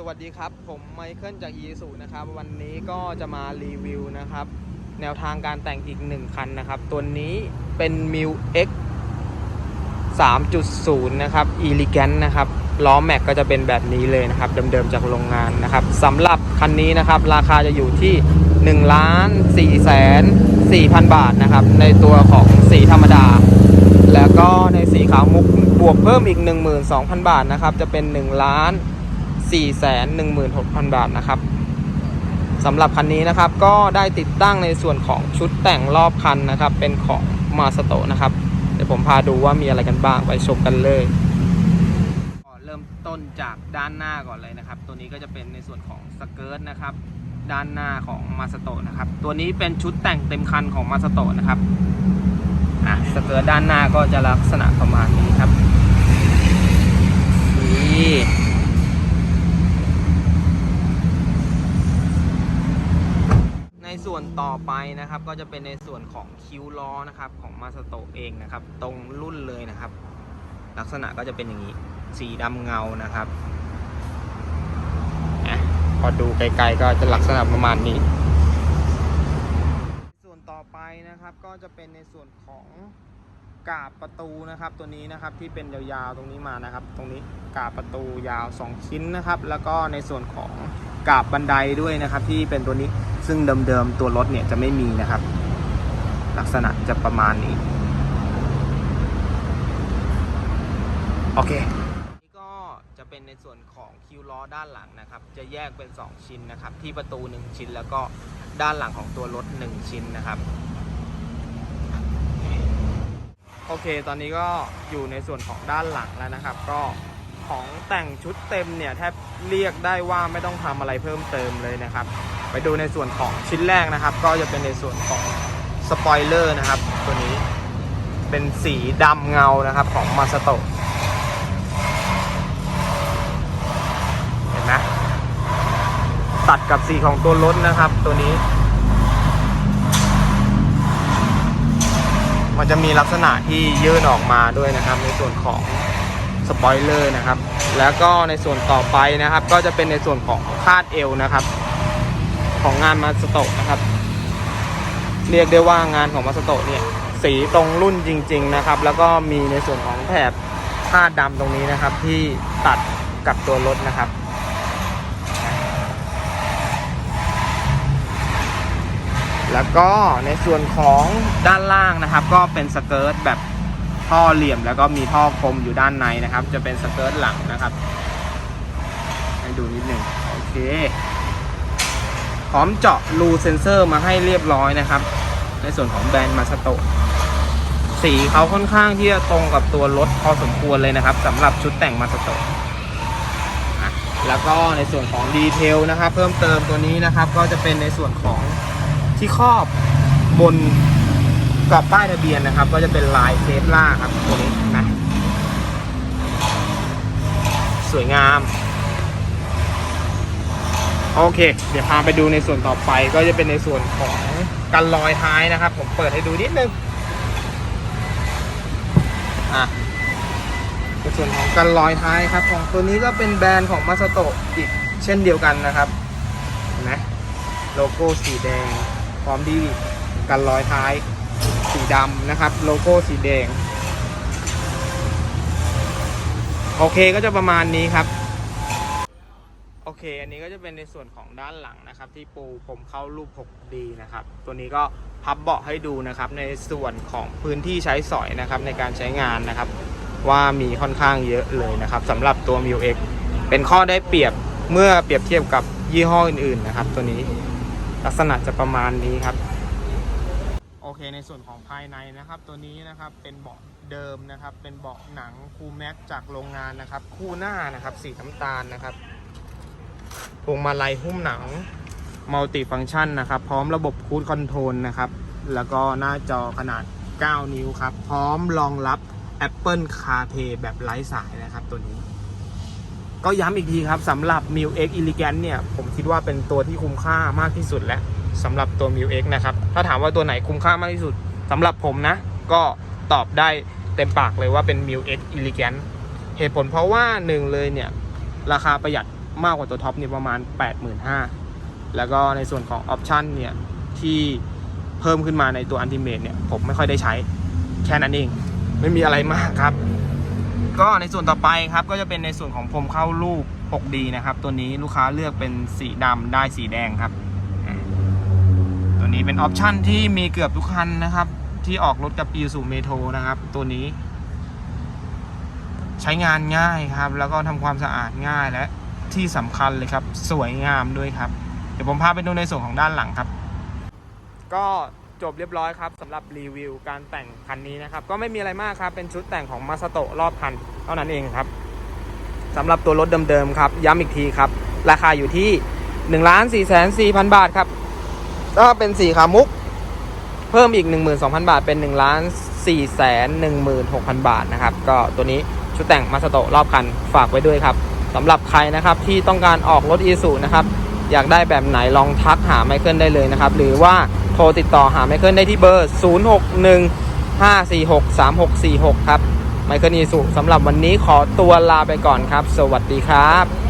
สวัสดีครับ ผมไมเคิลจากยีสูนะครับ วันนี้ก็จะมารีวิวนะครับ แนวทางการแต่งอีก 1 คันนะครับ ตัวนี้เป็นมิว m i u X 3.0 นะครับอี e g a n นนะครับ ล้อแม็กก็จะเป็นแบบนี้เลยนะครับ เดิมๆจากโรงงานนะครับสำหรับคันนี้นะครับ ราคาจะอยู่ที่ 1 ล้าน4แสน4พันบาทนะครับ ในตัวของสีธรรมดา แล้วก็ในสีขาวมุกบวกเพิ่มอีก 12,000 บาทนะครับ จะเป็น 1 ล้าน 416,000 บาทนะครับสำหรับคันนี้นะครับก็ได้ติดตั้งในส่วนของชุดแต่งรอบคันนะครับ เป็นของมาสโตนะครับ เดี๋ยวผมพาดูว่ามีอะไรกันบ้างไปชมกันเลยเริ่มต้นจากด้านหน้าก่อนเลยนะครับ ตัวนี้ก็จะเป็นในส่วนของสเกิร์ตนะครับด้านหน้าของมาสโตนะครับ ตัวนี้เป็นชุดแต่งเต็มคันของมาสโตนะครับอะสเกิร์ตด้านหน้าก็จะลักษณะประมาณนี้ครับนี่ วนต่อไปนะครับ ก็จะเป็นในส่วนของคิ้วล้อนะครับของมาสโตเองนะครับ ตรงรุ่นเลยนะครับ ลักษณะก็จะเป็นอย่างนี้ สีดำเงานะครับอะพอดูไกลๆก็จะลักษณะประมาณนี้ ส่วนต่อไปนะครับก็จะเป็นในส่วนของ กาบประตูนะครับตัวนี้นะครับที่เป็นยาวๆตรงนี้มานะครับ ตรงนี้กาบประตูยาว 2 ชิ้นนะครับ แล้วก็ในส่วนของกาบบันไดด้วยนะครับ ที่เป็นตัวนี้ซึ่งเดิมๆตัวรถเนี่ยจะไม่มีนะครับ ลักษณะจะประมาณนี้โอเคนี่ก็จะเป็นในส่วนของคิวล้อด้านหลังนะครับ จะแยกเป็น 2 ชิ้นนะครับ ที่ประตู 1 ชิ้นแล้วก็ด้านหลังของตัวรถ 1 ชิ้นนะครับ โอเค ตอนนี้ก็อยู่ในส่วนของด้านหลังแล้วนะครับ ก็ของแต่งชุดเต็มเนี่ยแทบเรียกได้ว่าไม่ต้องทำอะไรเพิ่มเติมเลยนะครับ ไปดูในส่วนของชิ้นแรกนะครับ ก็จะเป็นในส่วนของสปอยเลอร์นะครับ ตัวนี้เป็นสีดำเงานะครับของมาสโตเห็นไหมตัดกับสีของตัวรถนะครับตัวนี้ มันจะมีลักษณะที่ยื่นออกมาด้วยนะครับ ในส่วนของสปอยเลอร์นะครับ แล้วก็ในส่วนต่อไปนะครับ ก็จะเป็นในส่วนของคาดเอวนะครับ ของงานมาสโตะนะครับ เรียกได้ว่างานของมาสโตะเนี่ยสีตรงรุ่นจริง ๆนะครับ แล้วก็มีในส่วนของแถบคาดดำตรงนี้นะครับ ที่ตัดกับตัวรถนะครับ แล้วก็ในส่วนของด้านล่างนะครับ ก็เป็นสเกิร์ตแบบท่อเหลี่ยม แล้วก็มีท่อคมอยู่ด้านในนะครับ จะเป็นสเกิร์ตหลังนะครับ ให้ดูนิดหนึ่งโอเคพร้อมเจาะรูเซนเซอร์มาให้เรียบร้อยนะครับ ในส่วนของแบรนด์มาสโตสีเขาค่อนข้างที่จะตรงกับตัวรถพอสมควรเลยนะครับสำหรับชุดแต่งมาสโตอะแล้วก็ในส่วนของดีเทลนะครับ เพิ่มเติมตัวนี้นะครับ ก็จะเป็นในส่วนของ ที่ครอบบนกรอบป้ายทะเบียนนะครับ ก็จะเป็นลายเทสลาครับตัวนี้นะสวยงาม โอเค เดี๋ยวพาไปดูในส่วนต่อไปก็จะเป็นในส่วนของกันลอยท้ายนะครับ ผมเปิดให้ดูนิดนึงอะในส่วนของกันลอยท้ายครับ ของตัวนี้ก็เป็นแบรนด์ของมาสโตอีกเช่นเดียวกันนะครับนไหมโลโก้สีแดง พร้อมดีกันลอยท้ายสีดำนะครับ โลโก้สีแดง โอเคก็จะประมาณนี้ครับ โอเค อันนี้ก็จะเป็นในส่วนของด้านหลังนะครับ ที่ปูผมเข้ารูป 6D นะครับ ตัวนี้ก็พับเบาะให้ดูนะครับ ในส่วนของพื้นที่ใช้สอยนะครับ ในการใช้งานนะครับ ว่ามีค่อนข้างเยอะเลยนะครับสำหรับตัว m i u X เป็นข้อได้เปรียบเมื่อเปรียบเทียบกับยี่ห้ออื่นๆนะครับ ตัวนี้ ลักษณะจะประมาณนี้ครับ โอเคในส่วนของภายในนะครับ ตัวนี้นะครับเป็นเบาะเดิมนะครับ เป็นเบาะหนังคูแม็กจากโรงงานนะครับ คู่หน้านะครับสีน้ำตาลนะครับพวงมาลัยหุ้มหนังมัลติฟัง c t ชันนะครับ พร้อมระบบคูดคอนโทรลนะครับ แล้วก็หน้าจอขนาด 9 นิ้วครับ พร้อมรองรับ Apple CarPlay แบบไร้สายนะครับตัวนี้ ก็ย้ำอีกทีครับสำหรับ m i u X Elegant เนี่ย ผมคิดว่าเป็นตัวที่คุ้มค่ามากที่สุดแล้วสำหรับตัว m i u X นะครับ ถ้าถามว่าตัวไหนคุ้มค่ามากที่สุดสำหรับผมนะ ก็ตอบได้เต็มปากเลยว่าเป็น m i u X Elegant เหตุผลเพราะว่าหนึ่งเลยเนี่ย ราคาประหยัดมากกว่าตัวท็อปเนี่ยประมาณ 85,000แล้วก็ในส่วนของออปชันเนี่ย ที่เพิ่มขึ้นมาในตัวอันติเม e เนี่ย ผมไม่ค่อยได้ใช้แค่นั้นเอง ไม่มีอะไรมากครับ ก็ในส่วนต่อไปครับก็จะเป็นในส่วนของพรมเข้ารูป 6D นะครับ ตัวนี้ลูกค้าเลือกเป็นสีดำได้สีแดงครับ ตัวนี้เป็นออปชันที่มีเกือบทุกคันนะครับ ที่ออกรถกับ Isuzu Metro นะครับ ตัวนี้ ใช้งานง่ายครับ แล้วก็ทำความสะอาดง่ายและที่สำคัญเลยครับ สวยงามด้วยครับ เดี๋ยวผมพาไปดูในส่วนของด้านหลังครับ ก็ จบเรียบร้อยครับสำหรับรีวิวการแต่งคันนี้นะครับ ก็ไม่มีอะไรมากครับ เป็นชุดแต่งของมาสโตรอบคัน เท่านั้นเองครับสำหรับตัวรถเดิมๆครับ ย้ำอีกทีครับ ราคาอยู่ที่1นึ่งล้านสี่แสนสี่พันบาทครับก็เป็นสีขามุก เพิ่มอีก 12,000 บาท เป็น1ล้าน4แสน16,000บาทนะครับ ก็ตัวนี้ชุดแต่งมาสโตรอบคันฝากไว้ด้วยครับสำหรับใครนะครับที่ต้องการออกรถอีซูนะครับ อยากได้แบบไหนลองทักหาไมเคิลได้เลยนะครับ หรือว่าโทรติดต่อหาไมเคิลได้ที่เบอร์ 061 546 3646 ครับไมเคิลอีสุสำหรับวันนี้ขอตัวลาไปก่อนครับ สวัสดีครับ